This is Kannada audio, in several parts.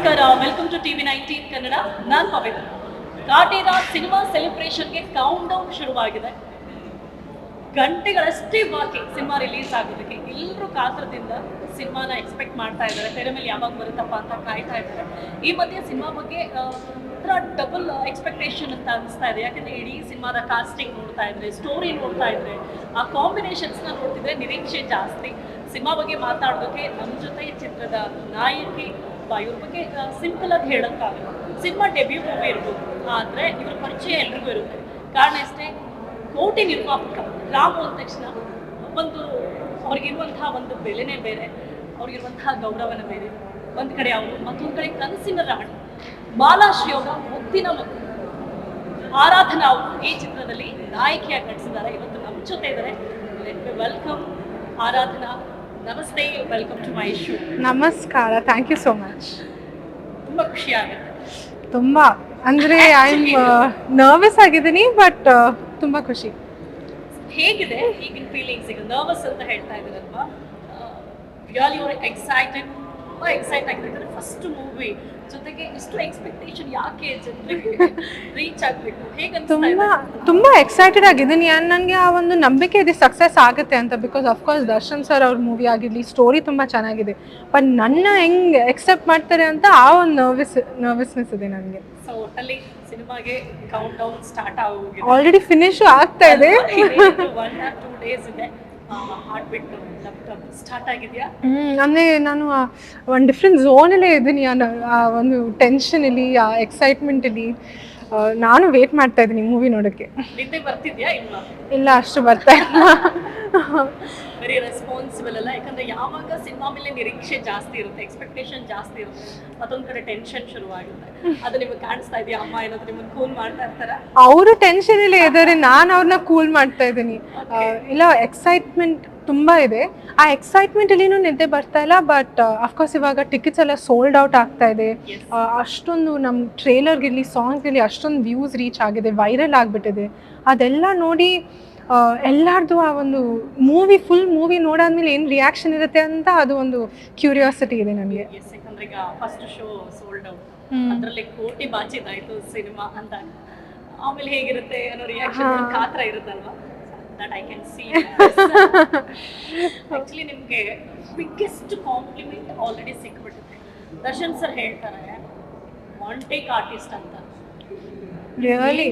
ನಮಸ್ಕಾರ. Welcome to TV nineteen Kannada ನಾನು ಪವಿತ್ರ ಕಾಟೇರ ಸಿನಿಮಾ ಸೆಲೆಬ್ರೇಷನ್ಗೆ ಕೌಂಟ್ ಡೌನ್ ಶುರುವಾಗಿದೆ. ಗಂಟೆಗಳಷ್ಟೇ ಬಾಕಿ ಸಿನಿಮಾ ರಿಲೀಸ್ ಆಗೋದಕ್ಕೆ. ಎಲ್ಲರೂ ಕಾತರದಿಂದ ಸಿನಿಮಾನ ಎಕ್ಸ್ಪೆಕ್ಟ್ ಮಾಡ್ತಾ ಇದ್ದಾರೆ. ತೆರೆ ಮೇಲೆ ಯಾವಾಗ ಬರುತ್ತಪ್ಪ ಅಂತ ಕಾಯ್ತಾ ಇದ್ದಾರೆ. ಈ ಮಧ್ಯೆ ಸಿನಿಮಾ ಬಗ್ಗೆ ಒಂಥರ ಡಬಲ್ ಎಕ್ಸ್ಪೆಕ್ಟೇಷನ್ ಅಂತ ಅನಿಸ್ತಾ ಇದೆ. ಯಾಕಂದ್ರೆ ಇಡೀ ಸಿನಿಮಾದ ಕಾಸ್ಟಿಂಗ್ ನೋಡ್ತಾ ಇದ್ರೆ ಸ್ಟೋರಿ ನೋಡ್ತಾ ಇದ್ರೆ, ಆ ಕಾಂಬಿನೇಷನ್ಸ್ನ ನೋಡ್ತಿದ್ರೆ ನಿರೀಕ್ಷೆ ಜಾಸ್ತಿ. ಸಿನಿಮಾ ಬಗ್ಗೆ ಮಾತಾಡೋದಕ್ಕೆ ನಮ್ಮ ಜೊತೆ ಚಿತ್ರದ ನಾಯಕಿ ಬಾ ಇವ್ರ ಬಗ್ಗೆ ಸಿಂಪಲ್ ಆಗಿ ಹೇಳೋಕ್ಕಾಗಲ್ಲ. ಸಿನಿಮಾ ಡೆಬ್ಯೂ ಮೂವಿ ಇರ್ಬೋದು. ಆದರೆ ಇವ್ರ ಪರಿಚಯ ಎಲ್ರಿಗೂ ಇರುತ್ತೆ. ಕಾರಣ ಅಷ್ಟೇ ಕೋಟಿ ನಿರ್ಮಾಪಕ ರಾಮು ಅಂದ ತಕ್ಷಣ ಒಂದು ಅವ್ರಿಗಿರುವಂತಹ ಒಂದು ಬೆಲೆನೇ ಬೇರೆ ಅವ್ರಿಗಿರುವಂತಹ ಗೌರವನೇ ಬೇರೆ. ಒಂದು ಕಡೆ ಅವರು, ಮತ್ತೊಂದು ಕಡೆ ಕನಸಿನ ರಾಣಿ. ಮುತ್ತಿನ ಮಗು. ಆರಾಧನಾ ಅವರು ಈ ಚಿತ್ರದಲ್ಲಿ ನಾಯಕಿಯಾಗಿ ನಟಿಸಿದ್ದಾರೆ. ಇವತ್ತು ನಮ್ಮ ಜೊತೆ ಇದ್ದಾರೆ. ವೆಲ್ಕಮ್ ಆರಾಧನಾ. ನಮಸ್ತೆ ವೆಲ್ಕಮ್ ಟು ಮೈ ಶೂ ನಮಸ್ಕಾರ ಥ್ಯಾಂಕ್ ಯು ಸೋ ಮಚ್ ತುಂಬಾ ಖುಷಿ ಆಗುತ್ತೆ. ತುಂಬ ಅಂದರೆ ಐ ಆಮ್ ನರ್ವಸ್ ಆಗಿದ್ದೀನಿ ಬಟ್ ತುಂಬ ಖುಷಿ. ಹೇಗಿದೆ ಈಗಿನ ಫೀಲಿಂಗ್ಸ್ ಈಗ ನರ್ವಸ್ ಅಂತ ಹೇಳ್ತಾ ಇದ್ದೀರಲ್ವಾ? ರಿಯಲಿ ಆರ್ ಎಕ್ಸೈಟೆಡ್ ತುಂಬ ಎಕ್ಸೈಟ್ ಆಗಿರ್ತಾರೆ ಫಸ್ಟ್ ಮೂವಿ ಜೊತೆಗೆ ಇಷ್ಟು ಎಕ್ಸ್ಪೆಕ್ಟೇಷನ್ ಯಾಕೆ ಜನರಿಗೆ ರೀಚ್ ಆಗಬೇಕು? ಹೇಗೆ ತುಂಬ ತುಂಬ ಎಕ್ಸೈಟೆಡ್ ಆಗಿದ್ದೀನಿ. ನಾನು ನನಗೆ ಆ ಒಂದು ನಂಬಿಕೆ ಇದೆ ಸಕ್ಸಸ್ ಆಗುತ್ತೆ ಅಂತ. Because of course Darshan sir ಅವ್ರ ಮೂವಿ ಆಗಿರಲಿ ಸ್ಟೋರಿ ತುಂಬಾ ಚೆನ್ನಾಗಿದೆ. ಬಟ್ ನನ್ನ ಹೆಂಗೆ ಎಕ್ಸೆಪ್ಟ್ ಮಾಡ್ತಾರೆ ಅಂತ ಆ ಒಂದು ನರ್ವಸ್ ನರ್ವಸ್ನೆಸ್ ಇದೆ ನನಗೆ. ಸಿನಿಮಾಗೆ count down start already finish ಆಗ್ತಾ ಇದೆ. ಒನ್ ಆರ್ ಟೂ ಡೇಸ್ ಇದೆ. ಹಾರ್ಟ್ ಬಿಟ್ಟು ಲ್ಯಾಪ್ಟಾಪ್ ಸ್ಟಾರ್ಟ್ ಆಗಿದೆಯಾ? ಹ್ಮ್, ಅಂದ್ರೆ ನಾನು ಒಂದು ಡಿಫ್ರೆಂಟ್ ಝೋನಲ್ಲೇ ಇದ್ದೀನಿ. ಆ ಆ ಒಂದು ಟೆನ್ಷನ್ ಇಲ್ಲಿ ಆ ಎಕ್ಸೈಟ್ಮೆಂಟ್ ಇಲ್ಲಿ ನಾನು ವೇಟ್ ಮಾಡ್ತಾ ಇದ್ದೀನಿ ಮೂವಿ ನೋಡೋಕ್ಕೆ. ನಿದ್ದೆ ಬರ್ತಿದ್ಯಾ ಇಲ್ವಾ? ಇಲ್ಲ ಅಷ್ಟು ಬರ್ತಾ ಇಲ್ಲ. ವೆರಿ ರೆಸ್ಪಾನ್ಸಿಬಲ್ ಅಲ್ಲ? ಯಾಕಂದ್ರೆ ಯಾವಾಗ ಸಿನಿಮಾ ಮೇಲೆ ನಿರೀಕ್ಷೆ ಜಾಸ್ತಿ ಇರುತ್ತೆ ಎಕ್ಸ್ಪೆಕ್ಟೇಷನ್ ಜಾಸ್ತಿ ಇರುತ್ತೆ ಮತ್ತೊಂದ್ ಕಡೆ ಟೆನ್ಷನ್ ಶುರುವಾಗುತ್ತೆ. ಅದು ನಿಮಗೆ ಕಾಣಿಸ್ತಾ ಇದೆಯಾ? ಅಮ್ಮ ಏನಾದ್ರು ನಿಮ್ಮನ್ನ ಕೂಲ್ ಮಾಡ್ತಾ ಇರ್ತಾರ? ಅವರು ಟೆನ್ಷನ್ ಇಲ್ಲೇ ಇದ್ದಾರೆ ನಾನು ಅವ್ರನ್ನ ಕೂಲ್ ಮಾಡ್ತಾ ಇದ್ದೀನಿ. ಇಲ್ಲ ಎಕ್ಸೈಟ್ಮೆಂಟ್ ತುಂಬ ಇದೆ. ಆ ಎಕ್ಸೈಟ್ಮೆಂಟ್ ಅಲ್ಲಿನೂ ನಿದ್ದೆ ಬರ್ತಾ ಇಲ್ಲ ಬಟ್ ಅಫ್ಕೋರ್ಸ್ ಇವಾಗ ಟಿಕೆಟ್ಸ್ ಎಲ್ಲ ಸೋಲ್ಡ್ ಔಟ್ ಆಗ್ತಾ ಇದೆ. ಅಷ್ಟೊಂದು ನಮ್ ಅಷ್ಟೊಂದು ನಮ್ಮ ಟ್ರೇಲರ್ಗಿರಲಿ ಸಾಂಗ್ಗಿರಲಿ ಅಷ್ಟೊಂದು ವ್ಯೂಸ್ ರೀಚ್ ಆಗಿದೆ ವೈರಲ್ ಆಗಿಬಿಟ್ಟಿದೆ. ಅದೆಲ್ಲ ನೋಡಿ ಆ, ಎಲ್ಲರದು ಆ ಒಂದು ಮೂವಿ ಫುಲ್ ಮೂವಿ ನೋಡಾದ್ಮೇಲೆ ಏನು ರಿಯಾಕ್ಷನ್ ಇರುತ್ತೆ ಅಂತ ಅದು ಒಂದು ಕ್ಯೂರಿಯಾಸಿಟಿ ಇದೆ ನನಗೆ ಯಾಕಂದ್ರೆ ಈಗ ಫಸ್ಟ್ ಶೋ ಸೋಲ್ಡ್ ಔಟ್. ಅದ್ರಲ್ಲಿ ಕೋಟಿ ಬಾಚಿದಾಯ್ತು ಸಿನಿಮಾ ಅಂತ ಆಮೇಲೆ ಹೇಗಿರುತ್ತೆ ಅನ್ನೋ ರಿಯಾಕ್ಷನ್ ಕಾತ್ರ ಇರುತ್ತಲ್ವಾ? That I can see actually ನಿಮ್ಗೆ ಬಿಗ್ಗೆಸ್ಟ್ ಕಾಂಪ್ಲಿಮೆಂಟ್ ಆಲ್ರೆಡಿ ಸಿಕ್ಬಿಟ್ಟಿದೆ. ದರ್ಶನ್ ಸರ್ ಹೇಳ್ತಾರೆ ಮಾಂಟೇಕ್ ಟೇಕ್ ಆರ್ಟಿಸ್ಟ್ ಅಂತ. ರಿಯಲಿ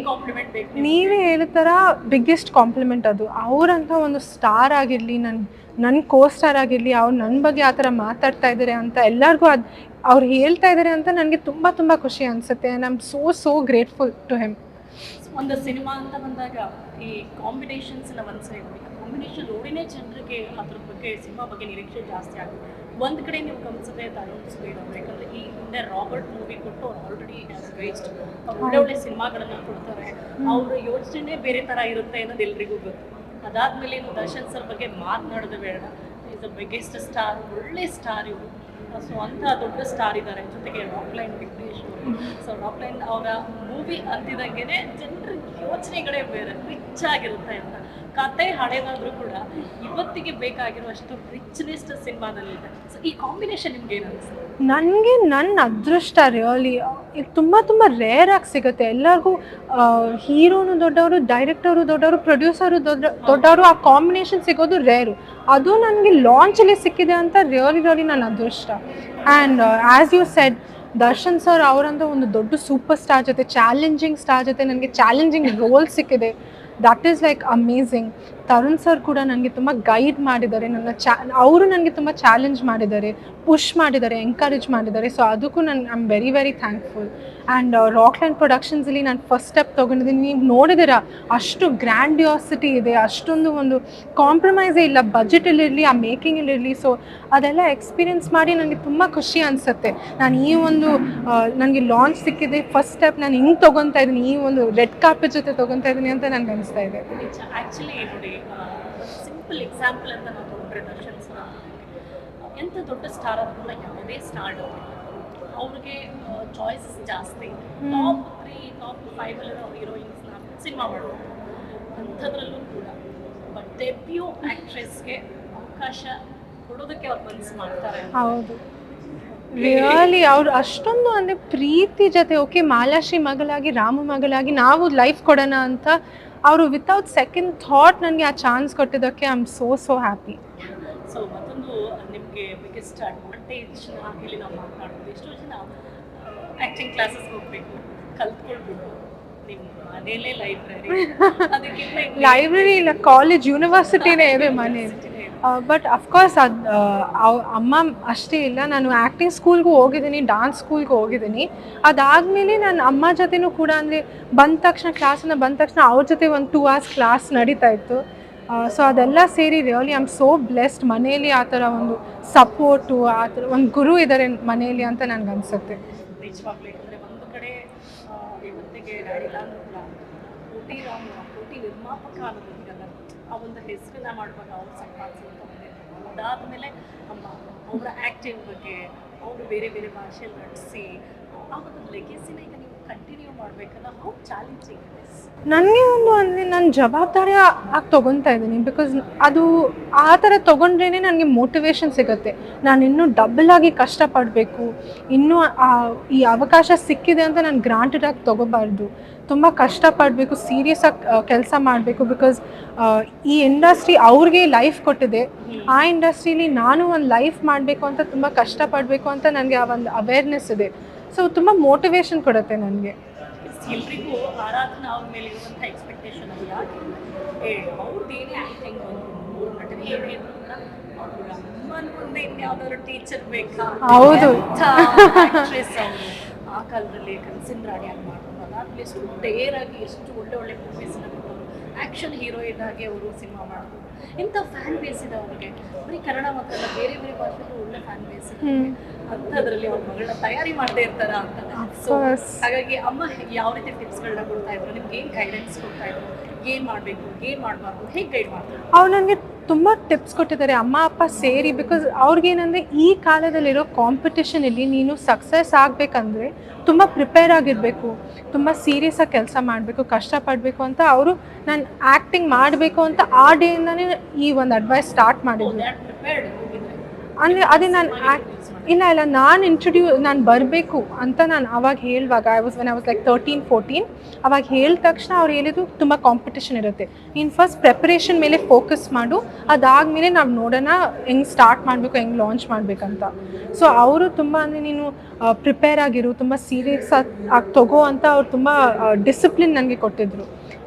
ನೀವೇ ಹೇಳ್ತಾರ ಬಿಗ್ಗೆಸ್ಟ್ ಕಾಂಪ್ಲಿಮೆಂಟ್ ಅದು. ಅವ್ರಂತ ಒಂದು ಸ್ಟಾರ್ ಆಗಿರಲಿ ನನ್ನ ನನ್ನ ಕೋ ಸ್ಟಾರ್ ಆಗಿರಲಿ ಅವ್ರು ನನ್ನ ಬಗ್ಗೆ ಆ ಥರ ಮಾತಾಡ್ತಾ ಇದ್ದಾರೆ ಅಂತ ಎಲ್ಲರಿಗೂ ಅದು ಅವ್ರು ಹೇಳ್ತಾ ಇದ್ದಾರೆ ಅಂತ ನನಗೆ ತುಂಬ ತುಂಬ ಖುಷಿ ಅನಿಸುತ್ತೆ. I am so so grateful to him ಒಂದು ಸಿನಿಮಾ ಅಂತ ಬಂದಾಗ ಈ ಕಾಂಬಿನೇಷನ್ಸ್ ಎಲ್ಲ ಕಾಂಬಿನೇಷನ್ ನೋಡಿನೇ ಜನರಿಗೆ ಅದ್ರ ಬಗ್ಗೆ ಸಿನಿಮಾ ಬಗ್ಗೆ ನಿರೀಕ್ಷೆ ಜಾಸ್ತಿ ಆಗುತ್ತೆ. ಒಂದು ಕಡೆ ನೀವು ಸ್ಪೀಡ್ ಅವರು ಯಾಕಂದ್ರೆ ಈ ಹಿಂದೆ ರಾಬರ್ಟ್ ಮೂವಿ ಕೊಟ್ಟು ಅವ್ರು ಆಲ್ರೆಡಿ ವೇಸ್ಟ್ ಒಳ್ಳೆ ಒಳ್ಳೆ ಸಿನಿಮಾಗಳನ್ನ ಕೊಡ್ತಾರೆ. ಅವ್ರ ಯೋಚನೆ ಬೇರೆ ಥರ ಇರುತ್ತೆ ಅನ್ನೋದು ಎಲ್ರಿಗೂ ಗೊತ್ತು. ಅದಾದ್ಮೇಲೆ ಇನ್ನು ದರ್ಶನ್ ಸರ್ ಬಗ್ಗೆ ಮಾತನಾಡೋದು ಬೇಡ. ಈಸ್ ಅ ಬಿಗ್ಗೆಸ್ಟ್ ಸ್ಟಾರ್ ಒಳ್ಳೆ ಸ್ಟಾರ್ ಇವರು. ಸೊ ಅಂತ ದೊಡ್ಡ ಸ್ಟಾರ್ ಇದ್ದಾರೆ ಜೊತೆಗೆ ರಾಕ್ಲೈನ್ ವಿಘ್ನೇಶ್ ಸೊ ರಾಕ್ಲೈನ್ ಅವರ ಮೂವಿ ಅಂತಿದಂಗೆನೆ ಜನರ ಯೋಚನೆಗಳೇ ಬೇರೆ. ರಿಚ್ ಆಗಿರುತ್ತೆ ಅಂತ. ಕತೆ ಹಳೇದಾದ್ರೂ ಕೂಡ ಇವತ್ತಿಗೆ ಬೇಕಾಗಿರುವಷ್ಟು ರಿಚ್ನೆಸ್ಟ್ ಸಿನಿಮಾದಲ್ಲಿದೆ. ಸೊ ಈ ಕಾಂಬಿನೇಷನ್ ನಿಮ್ಗೆ ನನಗೆ ನನ್ನ ಅದೃಷ್ಟ ರಿಯಲಿ ಇದು ತುಂಬ ತುಂಬ ರೇರ್ ಆಗಿ ಸಿಗುತ್ತೆ. ಎಲ್ಲರಿಗೂ ಹೀರೋನು ದೊಡ್ಡವರು ಡೈರೆಕ್ಟರು ದೊಡ್ಡವರು ಪ್ರೊಡ್ಯೂಸರು ದೊಡ್ಡ, ದೊಡ್ಡವರು ಆ ಕಾಂಬಿನೇಷನ್ ಸಿಗೋದು ರೇರು ಅದು ನನಗೆ ಲಾಂಚಲ್ಲಿ ಸಿಕ್ಕಿದೆ ಅಂತ ರಿಯಲಿ ರಿಯಲಿ ನನ್ನ ಅದೃಷ್ಟ. And as you said Darshan sir ಅವರಂತ ಒಂದು ದೊಡ್ಡ ಸೂಪರ್ ಸ್ಟಾರ್ ಜೊತೆ ಚಾಲೆಂಜಿಂಗ್ ಸ್ಟಾರ್ ಜೊತೆ ನನಗೆ ಚಾಲೆಂಜಿಂಗ್ ರೋಲ್ ಸಿಕ್ಕಿದೆ. That is like amazing Tarun sir ಕೂಡ ನನಗೆ ತುಂಬ ಗೈಡ್ ಮಾಡಿದ್ದಾರೆ, ನನ್ನ ಚಾ ಅವರು ನನಗೆ ತುಂಬ ಚಾಲೆಂಜ್ ಮಾಡಿದ್ದಾರೆ ಪುಷ್ ಮಾಡಿದ್ದಾರೆ ಎಂಕರೇಜ್ ಮಾಡಿದ್ದಾರೆ. ಸೊ ಅದಕ್ಕೂ ನಾನು I am very very thankful and Rockline ಪ್ರೊಡಕ್ಷನ್ಸಲ್ಲಿ ನಾನು ಫಸ್ಟ್ ಸ್ಟೆಪ್ ತೊಗೊಂಡಿದ್ದೀನಿ. ನೀವು ನೋಡಿದಿರ ಅಷ್ಟು ಗ್ರ್ಯಾಂಡಿಯಾಸಿಟಿ ಇದೆ, ಅಷ್ಟೊಂದು ಒಂದು ಕಾಂಪ್ರಮೈಸೇ ಇಲ್ಲ. ಬಜೆಟಲ್ಲಿರಲಿ ಆ ಮೇಕಿಂಗಲ್ಲಿರಲಿ ಸೊ ಅದೆಲ್ಲ ಎಕ್ಸ್ಪೀರಿಯನ್ಸ್ ಮಾಡಿ ನನಗೆ ತುಂಬ ಖುಷಿ ಅನಿಸುತ್ತೆ. ನಾನು ಈ ಒಂದು ನನಗೆ ಲಾಂಚ್ ಸಿಕ್ಕಿದೆ. ಫಸ್ಟ್ ಸ್ಟೆಪ್ ನಾನು ಹಿಂಗೆ ತೊಗೊತಾ ಇದ್ದೀನಿ. ಈ ಒಂದು ರೆಡ್ ಕಾಪಿ ಜೊತೆ ತೊಗೊತಾ ಇದ್ದೀನಿ ಅಂತ ನನಗೆ ಅನಿಸ್ತಾ ಇದೆ. ಆ್ಯಕ್ಚುಲಿ ಸಿಂಪಲ್ ಎಕ್ಸಾಂಪಲ್ ಅಂತ ನಾವು ತೊಗೊಂಡ್ರೆ ದರ್ಶನ್ ಸರ್ ಎಂಥ ದೊಡ್ಡ ಸ್ಟಾರ್ ಆದ್ರೂ ಕೂಡ ಯಾವುದೇ ಸ್ಟಾರ್ ಅವ್ರಿಗೆ ಚಾಯ್ಸಸ್ ಜಾಸ್ತಿ. ಟಾಪ್ ತ್ರೀ ಟಾಪ್ ಫೈವ್ ಅಲ್ಲಿ ಹೀರೋಯಿನ್ಸ್ ಹೀರೋಯಿನ್ಸ್ನ ಸಿನಿಮಾ ಮಾಡೋದು ಅಂಥದ್ರಲ್ಲೂ ಕೂಡ. ಬಟ್ ಡೆಬ್ಯೂ ಆ್ಯಕ್ಟ್ರೆಸ್ಗೆ ಅವಕಾಶ ಕೊಡೋದಕ್ಕೆ ಅವ್ರು ಮನಸ್ಸು ಮಾಡ್ತಾರೆ. ಹೌದು. ರಿಯಲಿ ಅವ್ರು ಅಷ್ಟೊಂದು ಅಂದರೆ ಪ್ರೀತಿ ಜೊತೆ ಓಕೆ ಮಾಲಾಶ್ರೀ ಮಗಳಾಗಿ ರಾಮ ಮಗಳಾಗಿ ನಾವು ಲೈಫ್ ಕೊಡೋಣ ಅಂತ ಅವರು ವಿತೌಟ್ ಸೆಕೆಂಡ್ ಥಾಟ್ ನನಗೆ ಆ ಚಾನ್ಸ್ ಕೊಟ್ಟಿದ್ದಕ್ಕೆ I am so so happy so ಮತ್ತೊಂದು ನಿಮಗೆ ಬಿಗ್ಗೆಸ್ಟ್ ಅಡ್ವಾಂಟೇಜ್ ಹೇಳಿ ನಾವು ಮಾತನಾಡ್ಬೋದು ಎಷ್ಟೋ ಜನ ಆ್ಯಕ್ಟಿಂಗ್ ಕ್ಲಾಸಸ್ ಹೋಗಬೇಕು ಕಲ್ತ್ಕೊಳ್ಬೇಕು ಮನೇಲೇ ಲೈಬ್ರರಿ ಲೈಬ್ರರಿ ಇಲ್ಲ ಕಾಲೇಜ್ ಯೂನಿವರ್ಸಿಟಿನೇ ಇದೆ ಮನೆ ಬಟ್ ಅಫ್ಕೋರ್ಸ್ ಅದು ಅಮ್ಮ ಅಷ್ಟೇ ಇಲ್ಲ. ನಾನು ಆ್ಯಕ್ಟಿಂಗ್ ಸ್ಕೂಲ್ಗೂ ಹೋಗಿದ್ದೀನಿ ಡಾನ್ಸ್ ಸ್ಕೂಲ್ಗೂ ಹೋಗಿದ್ದೀನಿ. ಅದಾದಮೇಲೆ ನಾನು ಅಮ್ಮ ಜೊತೆನೂ ಕೂಡ ಅಂದರೆ ಬಂದ ತಕ್ಷಣ ಕ್ಲಾಸನ್ನು ಬಂದ ತಕ್ಷಣ ಅವ್ರ ಜೊತೆ ಒಂದು ಟೂ ಅವರ್ಸ್ ಕ್ಲಾಸ್ ನಡೀತಾ ಇತ್ತು. ಸೊ ಅದೆಲ್ಲ ಸೇರಿ really I am so blessed ಮನೆಯಲ್ಲಿ ಆ ಥರ ಒಂದು ಸಪೋರ್ಟು ಆ ಥರ ಒಂದು ಗುರು ಇದ್ದಾರೆ ಮನೆಯಲ್ಲಿ ಅಂತ ನನಗೆ ಅನಿಸುತ್ತೆ. ನಿಜವಾಗ್ಲೂ ಯಾಕಂದರೆ ಒಂದು ಕಡೆ ಇವತ್ತಿಗೆ ಆ ಒಂದು ಹೆಸರನ್ನ ಮಾಡುವಾಗ ಅವ್ರು ಸಂಪಾದಿಸುವಂಥ ಒಂದು ಅದಾದಮೇಲೆ ಅಮ್ಮ ಅವರ ಆ್ಯಕ್ಟಿಂಗ್ ಬಗ್ಗೆ, ಅವರು ಬೇರೆ ಬೇರೆ ಭಾಷೆಯಲ್ಲಿ ನಡೆಸಿ, ಆ ಒಂದು ಲೆಗೆಸಿನ ಈಗ ನೀವು ಕಂಟಿನ್ಯೂ ಮಾಡಬೇಕಲ್ಲ ಹೌ ಚಾಲೆಂಜಿಂಗ್ ನನಗೆ ಒಂದು ಅಂದರೆ ನಾನು ಜವಾಬ್ದಾರಿ ಆಗಿ ತೊಗೊತಾ ಇದ್ದೀನಿ ಬಿಕಾಸ್ ಅದು ಆ ಥರ ತೊಗೊಂಡ್ರೇ ನನಗೆ ಮೋಟಿವೇಶನ್ ಸಿಗುತ್ತೆ. ನಾನು ಇನ್ನೂ ಡಬಲ್ ಆಗಿ ಕಷ್ಟಪಡಬೇಕು. ಇನ್ನೂ ಈ ಅವಕಾಶ ಸಿಕ್ಕಿದೆ ಅಂತ ನಾನು ಗ್ರಾಂಟೆಡ್ ಆಗಿ ತೊಗೋಬಾರ್ದು. ತುಂಬ ಕಷ್ಟಪಡಬೇಕು ಸೀರಿಯಸ್ ಆಗಿ ಕೆಲಸ ಮಾಡಬೇಕು ಬಿಕಾಸ್ ಈ ಇಂಡಸ್ಟ್ರಿ ಅವ್ರಿಗೆ ಲೈಫ್ ಕೊಟ್ಟಿದೆ. ಆ ಇಂಡಸ್ಟ್ರೀಲಿ ನಾನು ಒಂದು ಲೈಫ್ ಮಾಡಬೇಕು ಅಂತ ತುಂಬ ಕಷ್ಟಪಡಬೇಕು ಅಂತ ನನಗೆ ಆ ಒಂದು ಅವೇರ್ನೆಸ್ ಇದೆ. ಸೊ ತುಂಬ ಮೋಟಿವೇಶನ್ ಕೊಡುತ್ತೆ ನನಗೆ. ಹೌದು. ಆ ಕಾಲದಲ್ಲಿ ರಾಣಿಯಾಗಿ ಎಷ್ಟು ಡೇರ್ ಆಗಿ ಎಷ್ಟು ಒಳ್ಳೆ ಒಳ್ಳೆ ಮೂವೀಸ್ನ ಆ್ಯಕ್ಷನ್ ಹೀರೋಯಿನ್ ಆಗಿ ಅವರು ಸಿನಿಮಾ ಮಾಡೋದು ಇಂಥ ಫ್ಯಾನ್ ಬೇಸ್ ಇದೆ ಅವ್ರಿಗೆ. ಬರೀ ಕನ್ನಡ ಮಕ್ಕಳ ಬೇರೆ ಬೇರೆ ಭಾಷೆಗೂ ಒಳ್ಳೆ ಫ್ಯಾನ್ ಬೇಸ್ ಇದೆ ಅದ್ರಲ್ಲಿ ಅಂಥದ್ರಲ್ಲಿ ಅವ್ರ ಮಗಳನ್ನ ತಯಾರಿ ಮಾಡದೇ ಇರ್ತಾರ ಅಂತ. ಸೊ ಹಾಗಾಗಿ ಅಮ್ಮ ಯಾವ ರೀತಿ ಟಿಪ್ಸ್ಗಳನ್ನ ಕೊಡ್ತಾ ಇದ್ರು ನಿಮ್ಗೆ ಏನು ಗೈಡೆನ್ಸ್ ಕೊಡ್ತಾ ಇದ್ರು ಏನು ಮಾಡ್ಬೇಕು ಏನು ಮಾಡಬಾರ್ದು ಹೇಗೆ ಗೈಡ್ ಮಾಡ್ತಾರೆ? ಅವ್ರು ನನಗೆ ತುಂಬ ಟಿಪ್ಸ್ ಕೊಟ್ಟಿದ್ದಾರೆ. ಅಮ್ಮ ಅಪ್ಪ ಸೇರಿ ಬಿಕಾಸ್ ಅವ್ರಿಗೇನಂದರೆ ಈ ಕಾಲದಲ್ಲಿರೋ ಕಾಂಪಿಟೇಷನಲ್ಲಿ ನೀನು ಸಕ್ಸಸ್ ಆಗಬೇಕಂದ್ರೆ ತುಂಬ ಪ್ರಿಪೇರ್ ಆಗಿರಬೇಕು. ತುಂಬ ಸೀರಿಯಸ್ ಆಗಿ ಕೆಲಸ ಮಾಡಬೇಕು ಕಷ್ಟಪಡಬೇಕು ಅಂತ ಅವರು ನಾನು ಆ್ಯಕ್ಟಿಂಗ್ ಮಾಡಬೇಕು ಅಂತ ಆ ಡೇಯಿಂದನೇ ಈ ಒಂದು ಅಡ್ವೈಸ್ ಸ್ಟಾರ್ಟ್ ಮಾಡಿದ್ರು. ಹೋಗಿದ್ರೆ ಅಂದರೆ ಅದೇ ನಾನು ಆ್ಯಕ್ಟ್ ಇಲ್ಲ ಇಲ್ಲ, ನಾನು ಇಂಟ್ರೊಡ್ಯೂ ನಾನು ಬರಬೇಕು ಅಂತ ನಾನು ಅವಾಗ ಹೇಳುವಾಗ I was when I was like thirteen fourteen ಅವಾಗ ಹೇಳಿದ ತಕ್ಷಣ ಅವ್ರು ಹೇಳಿದ್ರು, ತುಂಬ ಕಾಂಪಿಟೇಷನ್ ಇರುತ್ತೆ. ನೀನು ಫಸ್ಟ್ ಪ್ರೆಪರೇಷನ್ ಮೇಲೆ ಫೋಕಸ್ ಮಾಡು, ಅದಾದಮೇಲೆ ನಾವು ನೋಡೋಣ ಹೆಂಗೆ ಸ್ಟಾರ್ಟ್ ಮಾಡಬೇಕು, ಹೆಂಗೆ ಲಾಂಚ್ ಮಾಡಬೇಕಂತ. ಸೊ ಅವರು ತುಂಬ ಅಂದರೆ ನೀನು ಪ್ರಿಪೇರ್ ಆಗಿರು, ತುಂಬ ಸೀರಿಯಸ್ ಆಗಿ ತಗೋ ಅಂತ ಅವ್ರು ತುಂಬ ಡಿಸಿಪ್ಲಿನ್ ನನಗೆ ಕೊಟ್ಟಿದ್ರು.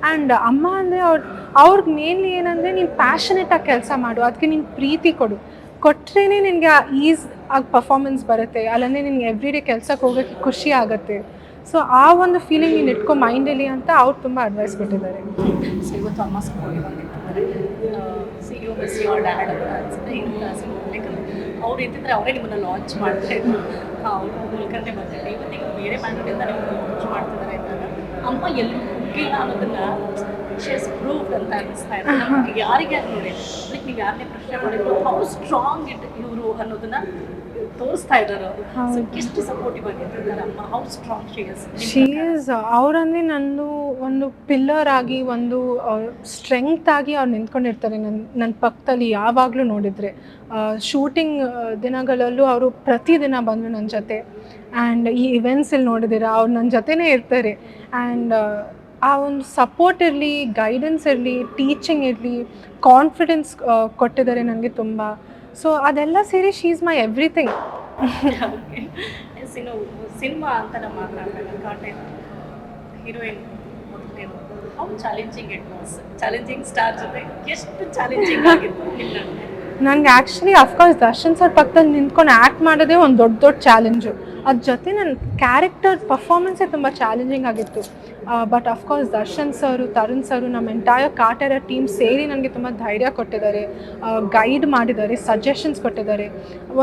ಆ್ಯಂಡ್ ಅಮ್ಮ ಅಂದರೆ ಅವ್ರು ಅವ್ರಿಗೆ ಮೇನ್ಲಿ ಏನಂದರೆ ನೀನು ಪ್ಯಾಷನೇಟಾಗಿ ಕೆಲಸ ಮಾಡು ಅದಕ್ಕೆ ನೀನು ಪ್ರೀತಿ ಕೊಡು. ಕೊಟ್ರೇ ನಿನಗೆ ಈಸ್ ಆಗಿ ಪರ್ಫಾರ್ಮೆನ್ಸ್ ಬರುತ್ತೆ. ಅಲ್ಲಂದರೆ ನಿನಗೆ ಎವ್ರಿ ಡೇ ಕೆಲ್ಸಕ್ಕೆ ಹೋಗೋಕ್ಕೆ ಖುಷಿ ಆಗುತ್ತೆ. ಸೊ ಆ ಒಂದು ಫೀಲಿಂಗ್ ನೀನು ಇಟ್ಕೊ ಮೈಂಡಲ್ಲಿ ಅಂತ ಅವ್ರು ತುಂಬ ಅಡ್ವೈಸ್ ಕೊಟ್ಟಿದ್ದಾರೆ. ಸೊ ಇವತ್ತು ಅಮ್ಮ ಸಿನಿಮಾ ಅವ್ರು ಇದ್ದಿದ್ರೆ ಅವರೇ ನಿಮ್ಮನ್ನ ಲಾಂಚ್ ಮಾಡ್ತಾ ಇದ್ರು ಅವ್ರ ಮೂಲಕನೇ ಬರ್ತಿದ್ದೆ ಇವತ್ತಿಗೆ ಬೇರೆ ಮ್ಯಾನ್ಗಳಿಂದ ನಿಮ್ಮನ್ನು ಲಾಂಚ್ ಮಾಡ್ತಿದ್ದಾರೆ ಅಂದಾಗ, ಅಮ್ಮ ಎಲ್ಲರೂ ಮುಗಿಲ್ಲ ಅನ್ನೋದನ್ನ ಶೇಸ್ ಪ್ರೂಫ್ ಅಂತ ಅನಿಸ್ತಾ ಇದೆ. ನಮ್ಗೆ ಯಾರಿಗೆ ನೋಡಿ ಅದಕ್ಕೆ ನೀವು ಯಾರನ್ನೇ ಪ್ರಶ್ನೆ ಮಾಡಿದ್ರು ಹೌ ಸ್ಟ್ರಾಂಗ್ ಇಟ್ ಇವರು ಅನ್ನೋದನ್ನ ತೋರಿಸ್ತಾ ಇದ್ದಾರೆ ಎಷ್ಟು ಸಪೋರ್ಟಿವ್ ಆಗಿರ್ತಾರೆ ಅಮ್ಮ how strong she is she is ಅವರಂದ್ರೆ ನಂದು ಒಂದು ಪಿಲ್ಲರ್ ಆಗಿ ಒಂದು ಸ್ಟ್ರೆಂಗ್ತ್ ಆಗಿ ಅವ್ರು ನಿಂತ್ಕೊಂಡಿರ್ತಾರೆ ನನ್ನ ನನ್ನ ಪಕ್ಕದಲ್ಲಿ ಯಾವಾಗಲೂ ನೋಡಿದರೆ. ಶೂಟಿಂಗ್ ದಿನಗಳಲ್ಲೂ ಅವರು ಪ್ರತಿದಿನ ಬಂದರು ನನ್ನ ಜೊತೆ. ಆ್ಯಂಡ್ ಈ ಇವೆಂಟ್ಸಲ್ಲಿ ನೋಡಿದಿರ ಅವ್ರು ನನ್ನ ಜೊತೆನೇ ಇರ್ತಾರೆ. ಆ್ಯಂಡ್ ಆ ಒಂದು ಸಪೋರ್ಟ್ ಇರಲಿ ಗೈಡೆನ್ಸ್ ಇರಲಿ ಟೀಚಿಂಗ್ ಇರಲಿ ಕಾನ್ಫಿಡೆನ್ಸ್ ಕೊಟ್ಟಿದ್ದಾರೆ ನನಗೆ ತುಂಬ. ಸೊ ಅದೆಲ್ಲ ಸೇರಿ she is my everything cinema ಅಂತ ನಮ್ಮ content heroine how challenging it was challenging star ಜೊತೆ ಎಷ್ಟು ಚಾಲೆಂಜಿಂಗ್ ಆಗಿತ್ತು ನನಗೆ ಆ್ಯಕ್ಚುಲಿ ಅಫ್ಕೋರ್ಸ್ ದರ್ಶನ್ ಸರ್ ಪಕ್ಕದಲ್ಲಿ ನಿಂತ್ಕೊಂಡು ಆ್ಯಕ್ಟ್ ಮಾಡೋದೇ ಒಂದು ದೊಡ್ಡ ದೊಡ್ಡ ಚಾಲೆಂಜು ಅದ್ರ ಜೊತೆ ನನ್ನ ಕ್ಯಾರೆಕ್ಟರ್ ಪರ್ಫಾರ್ಮೆನ್ಸೇ ತುಂಬ ಚಾಲೆಂಜಿಂಗ್ ಆಗಿತ್ತು. But of course Darshan sir, Tarun sir ನಮ್ಮ ಎಂಟೈರ್ ಕಾಟರ ಟೀಮ್ ಸೇರಿ ನನಗೆ ತುಂಬ ಧೈರ್ಯ ಕೊಟ್ಟಿದ್ದಾರೆ. ಗೈಡ್ ಮಾಡಿದ್ದಾರೆ ಸಜೆಷನ್ಸ್ ಕೊಟ್ಟಿದ್ದಾರೆ.